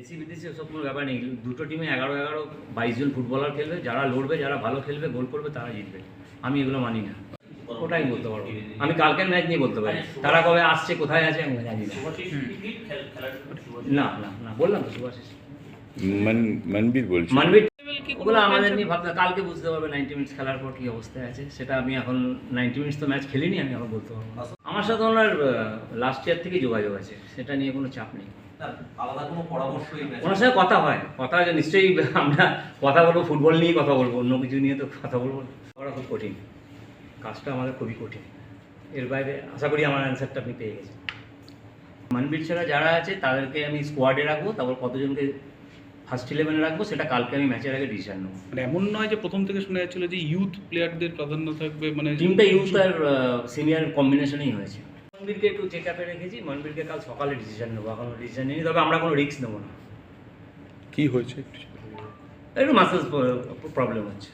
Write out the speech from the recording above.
দেশি বিদেশি ওসব কোনো ব্যাপার নেই। দুটো টিমে এগারো এগারো বাইশ জন ফুটবলার খেলবে যারা লড়বে যারা ভালো খেলবে গোল করবে তারা জিতবে। আমি এগুলো মানি না। ওটাই বলতে পারব। আমি কালকের ম্যাচ নিয়ে বলতে পারি। তারা কবে আসছে কোথায় আছে আমি জানি না। না না না বললাম তো সুভাষিস মনবীর বলছি। মানবির ওগুলো আমাদের নিয়ে ভাবতে কালকে বুঝতে পারবে নাইনটি মিনিটস খেলার পর কি অবস্থায় আছে। সেটা আমি এখন নাইনটি মিনিটস তো ম্যাচ খেলিনি আমি এখন বলতে পারব। আমার সাথে ওনার লাস্ট ইয়ার থেকেই যোগাযোগ আছে। সেটা নিয়ে কোনো চাপ নেই। আলাদা কোনো পরামর্শই নেই। ওনার সাথে কথা হয়। কথা হয় নিশ্চয়ই আমরা কথা বলব ফুটবল নিয়েই কথা বলব অন্য কিছু নিয়ে তো কথা বলব খুব কঠিন। কাজটা আমাদের খুবই কঠিন। এর বাইরে আশা করি আমার অ্যান্সারটা আপনি পেয়ে গেছেন। মানবীর ছাড়া যারা আছে তাদেরকে আমি স্কোয়াডে রাখব তারপর কতজনকে ফার্স্ট ইলেভেনে রাখব সেটা কালকে আমি ম্যাচের আগে ডিসিশন নেব। মানে এমন নয় যে প্রথম থেকে শোনা যাচ্ছিল যে ইউথ প্লেয়ারদের প্রাধান্য থাকবে মানে টিমটা ইউথ আর সিনিয়র কম্বিনেশনেই হয়েছে। মনবীরকে একটু চেক আপে রেখেছি মনবীরকে কাল সকালে ডিসিশন নেব এখন ডিসিশন নিই তবে আমরা কোনো রিস্ক নেব না। কি হয়েছে একটু একটু মাসেজ প্রবলেম হচ্ছে।